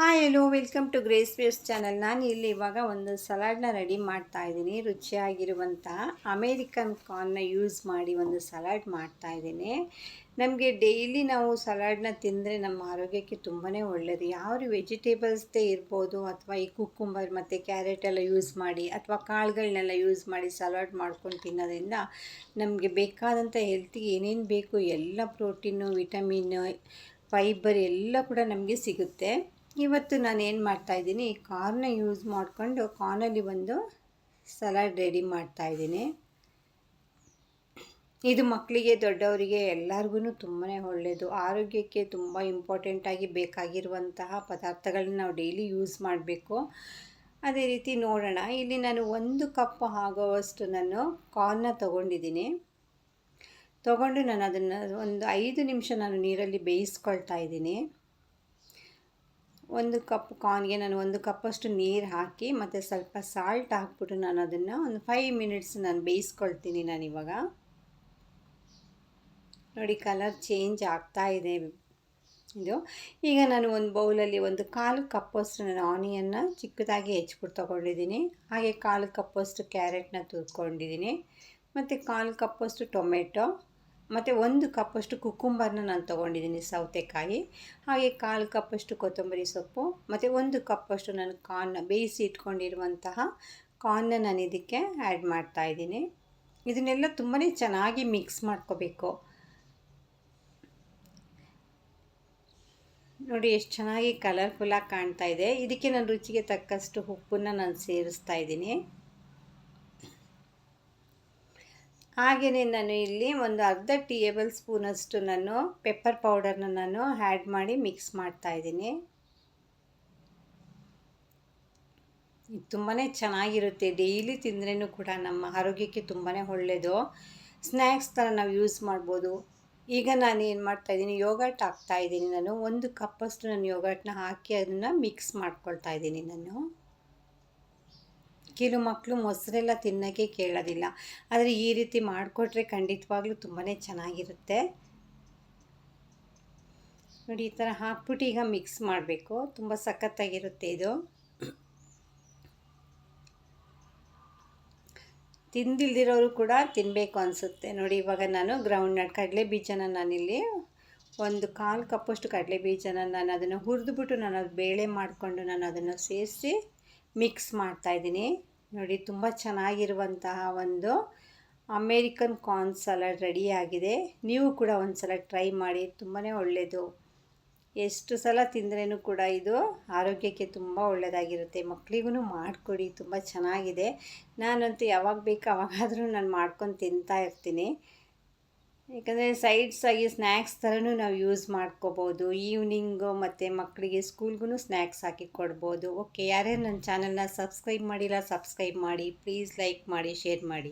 Hi hello welcome to Grace Ways channel. ನಾನು ಇಲ್ಲಿ ಇವಾಗ ಒಂದು ಸಲಾಡ್ನ ರೆಡಿ ಮಾಡ್ತಾ ಇದ್ದೀನಿ. ರುಚಿಯಾಗಿರುವಂಥ ಅಮೇರಿಕನ್ ಕಾರ್ನ್ನ ಯೂಸ್ ಮಾಡಿ ಒಂದು ಸಲಾಡ್ ಮಾಡ್ತಾ ಇದ್ದೀನಿ. ನಮಗೆ ಡೈಲಿ ನಾವು ಸಲಾಡ್ನ ತಿಂದರೆ ನಮ್ಮ ಆರೋಗ್ಯಕ್ಕೆ ತುಂಬಾ ಒಳ್ಳೆಯದು ಯಾವ ವೆಜಿಟೇಬಲ್ಸ್ದೇ ಇರ್ಬೋದು ಅಥವಾ ಈ ಕುಕ್ಕುಂಬರ್ ಮತ್ತು ಕ್ಯಾರೆಟ್ ಎಲ್ಲ ಯೂಸ್ ಮಾಡಿ ಅಥವಾ ಕಾಳುಗಳನ್ನೆಲ್ಲ ಯೂಸ್ ಮಾಡಿ ಸಲಾಡ್ ಮಾಡ್ಕೊಂಡು ತಿನ್ನೋದ್ರಿಂದ ನಮಗೆ ಬೇಕಾದಂಥ ಹೆಲ್ತಿಗೆ ಏನೇನು ಬೇಕು, ಎಲ್ಲ ಪ್ರೋಟೀನು ವಿಟಮಿನ್ ಫೈಬರ್ ಎಲ್ಲ ಕೂಡ ನಮಗೆ ಸಿಗುತ್ತೆ. ಇವತ್ತು ನಾನು ಏನು ಮಾಡ್ತಾಯಿದ್ದೀನಿ ಕಾರ್ನ ಯೂಸ್ ಮಾಡಿಕೊಂಡು ಕಾರ್ನಲ್ಲಿ ಒಂದು ಸಲಾಡ್ ರೆಡಿ ಮಾಡ್ತಾಯಿದ್ದೀನಿ ಇದು ಮಕ್ಕಳಿಗೆ ದೊಡ್ಡವರಿಗೆ ಎಲ್ಲರಿಗೂ ತುಂಬಾ ಒಳ್ಳೆಯದು ಆರೋಗ್ಯಕ್ಕೆ ತುಂಬ ಇಂಪಾರ್ಟೆಂಟಾಗಿ ಬೇಕಾಗಿರುವಂತಹ ಪದಾರ್ಥಗಳನ್ನ ನಾವು ಡೈಲಿ ಯೂಸ್ ಮಾಡಬೇಕು. ಅದೇ ರೀತಿ ನೋಡೋಣ, ಇಲ್ಲಿ ನಾನು ಒಂದು ಕಪ್ ಆಗೋವಷ್ಟು ನಾನು ಕಾರ್ನ ತೊಗೊಂಡಿದ್ದೀನಿ. ತೊಗೊಂಡು ನಾನು ಅದನ್ನು ಒಂದು ಐದು ನಿಮಿಷ ನಾನು ನೀರಲ್ಲಿ ಬೇಯಿಸ್ಕೊಳ್ತಾ ಇದ್ದೀನಿ. ಒಂದು ಕಪ್ ಕಾರ್ನ್ಗೆ ನಾನು ಒಂದು ಕಪ್ಪಷ್ಟು ನೀರು ಹಾಕಿ ಮತ್ತು ಸ್ವಲ್ಪ ಸಾಲ್ಟ್ ಹಾಕ್ಬಿಟ್ಟು ನಾನು ಅದನ್ನು ಒಂದು ಫೈವ್ ಮಿನಿಟ್ಸ್ ನಾನು ಬೇಯಿಸ್ಕೊಳ್ತೀನಿ ನಾನಿವಾಗ ನೋಡಿ ಕಲರ್ ಚೇಂಜ್ ಆಗ್ತಾ ಇದೆ. ಇದು ಈಗ ನಾನು ಒಂದು ಬೌಲಲ್ಲಿ ಒಂದು ಕಾಲು ಕಪ್ಪಷ್ಟು ನಾನು ಆನಿಯನ್ನ ಚಿಕ್ಕದಾಗಿ ಹೆಚ್ಬಿಟ್ಟು ತೊಗೊಂಡಿದ್ದೀನಿ. ಹಾಗೆ ಕಾಲು ಕಪ್ಪಷ್ಟು ಕ್ಯಾರೆಟ್ನ ತುರ್ಕೊಂಡಿದ್ದೀನಿ. ಮತ್ತು ಕಾಲು ಕಪ್ಪಷ್ಟು ಟೊಮೆಟೊ. ಮತ್ತು ಒಂದು ಕಪ್ಪಷ್ಟು ಕುಕ್ಕುಂಬರ್ನ ನಾನು ತೊಗೊಂಡಿದ್ದೀನಿ ಸೌತೆಕಾಯಿ, ಹಾಗೆ ಕಾಲು ಕಪ್ಪಷ್ಟು ಕೊತ್ತಂಬರಿ ಸೊಪ್ಪು, ಮತ್ತು ಒಂದು ಕಪ್ಪಷ್ಟು ನಾನು ಕಾರ್ನ ಬೇಯಿಸಿ ಇಟ್ಕೊಂಡಿರುವಂತಹ ಕಾರ್ನ ನಾನು ಇದಕ್ಕೆ ಆ್ಯಡ್ ಮಾಡ್ತಾಯಿದ್ದೀನಿ ಇದನ್ನೆಲ್ಲ ತುಂಬಾ ಚೆನ್ನಾಗಿ ಮಿಕ್ಸ್ ಮಾಡ್ಕೋಬೇಕು. ನೋಡಿ ಎಷ್ಟು ಚೆನ್ನಾಗಿ ಕಲರ್ಫುಲ್ಲಾಗಿ ಕಾಣ್ತಾ ಇದೆ. ಇದಕ್ಕೆ ನಾನು ರುಚಿಗೆ ತಕ್ಕಷ್ಟು ಉಪ್ಪನ್ನು ನಾನು ಸೇರಿಸ್ತಾ ಇದ್ದೀನಿ. ಹಾಗೆಯೇ ನಾನು ಇಲ್ಲಿ ಒಂದು ಅರ್ಧ ಟೇಬಲ್ ಸ್ಪೂನಷ್ಟು ನಾನು ಪೆಪ್ಪರ್ ಪೌಡರ್ನ ನಾನು ಆ್ಯಡ್ ಮಾಡಿ ಮಿಕ್ಸ್ ಮಾಡ್ತಾ ಇದ್ದೀನಿ. ಇದು ತುಂಬಾ ಚೆನ್ನಾಗಿರುತ್ತೆ. ಡೈಲಿ ತಿಂದ್ರೂ ಕೂಡ ನಮ್ಮ ಆರೋಗ್ಯಕ್ಕೆ ತುಂಬಾ ಒಳ್ಳೆಯದು ಸ್ನ್ಯಾಕ್ಸ್ ಥರ ನಾವು ಯೂಸ್ ಮಾಡ್ಬೋದು. ಈಗ ನಾನು ಏನು ಮಾಡ್ತಾಯಿದ್ದೀನಿ ಯೋಗಟ್ ಹಾಕ್ತಾಯಿದ್ದೀನಿ ನಾನು. ಒಂದು ಕಪ್ಪಷ್ಟು ನಾನು ಯೋಗಟ್ನ ಹಾಕಿ ಅದನ್ನು ಮಿಕ್ಸ್ ಮಾಡ್ಕೊಳ್ತಾ ಇದ್ದೀನಿ ನಾನು. ಕೆಲವು ಮಕ್ಕಳು ಮೊಸರೆಲ್ಲ ತಿನ್ನೋಕ್ಕೆ ಕೇಳೋದಿಲ್ಲ. ಆದರೆ ಈ ರೀತಿ ಮಾಡಿಕೊಟ್ರೆ ಖಂಡಿತವಾಗ್ಲೂ ತುಂಬಾ ಚೆನ್ನಾಗಿರುತ್ತೆ. ನೋಡಿ, ಈ ಥರ ಹಾಕ್ಬಿಟ್ಟು ಈಗ ಮಿಕ್ಸ್ ಮಾಡಬೇಕು. ತುಂಬ ಸಖತ್ತಾಗಿರುತ್ತೆ ಇದು. ತಿಂದಿಲ್ದಿರೋರು ಕೂಡ ತಿನ್ನಬೇಕು ಅನಿಸುತ್ತೆ. ನೋಡಿ, ಇವಾಗ ನಾನು ಗ್ರೌಂಡ್ ನಟ್ ಕಡಲೆ ಬೀಜನ ನಾನಿಲ್ಲಿ ಒಂದು ಕಾಲು ಕಪ್ಪಷ್ಟು ಕಡಲೆ ಬೀಜನ ನಾನು ಅದನ್ನು ಹುರಿದ್ಬಿಟ್ಟು ನಾನು ಅದು ಬೇಳೆ ಮಾಡಿಕೊಂಡು ನಾನು ಅದನ್ನು ಸೇರಿಸಿ ಮಿಕ್ಸ್ ಮಾಡ್ತಾ ಇದ್ದೀನಿ. ನೋಡಿ, ತುಂಬ ಚೆನ್ನಾಗಿರುವಂತಹ ಒಂದು ಅಮೇರಿಕನ್ ಕಾರ್ನ್ ಸಲಾಡ್ ರೆಡಿಯಾಗಿದೆ ನೀವು ಕೂಡ ಒಂದು ಸಲ ಟ್ರೈ ಮಾಡಿ ತುಂಬಾ ಒಳ್ಳೆಯದು ಎಷ್ಟು ಸಲ ತಿಂದ್ರೂ ಕೂಡ ಇದು ಆರೋಗ್ಯಕ್ಕೆ ತುಂಬ ಒಳ್ಳೆಯದಾಗಿರುತ್ತೆ ಮಕ್ಕಳಿಗೂ ಮಾಡಿಕೊಡಿ, ತುಂಬ ಚೆನ್ನಾಗಿದೆ. ನಾನಂತೂ ಯಾವಾಗ ಬೇಕು ಅವಾಗಾದರೂ ನಾನು ಮಾಡ್ಕೊಂಡು ತಿಂತಾ ಇರ್ತೀನಿ. ಯಾಕಂದರೆ ಸೈಡ್ಸಾಗಿ ಸ್ನ್ಯಾಕ್ಸ್ ಥರನೂ ನಾವು ಯೂಸ್ ಮಾಡ್ಕೋಬೋದು. ಈವ್ನಿಂಗು ಮತ್ತು ಮಕ್ಕಳಿಗೆ ಸ್ಕೂಲ್ಗೂ ಸ್ನ್ಯಾಕ್ಸ್ ಹಾಕಿ ಕೊಡ್ಬೋದು. ಓಕೆ ಯಾರ್ಯಾರು ನನ್ನ ಚಾನಲ್ನ ಸಬ್ಸ್ಕ್ರೈಬ್ ಮಾಡಿಲ್ಲ ಸಬ್ಸ್ಕ್ರೈಬ್ ಮಾಡಿ. ಪ್ಲೀಸ್ ಲೈಕ್ ಮಾಡಿ ಶೇರ್ ಮಾಡಿ.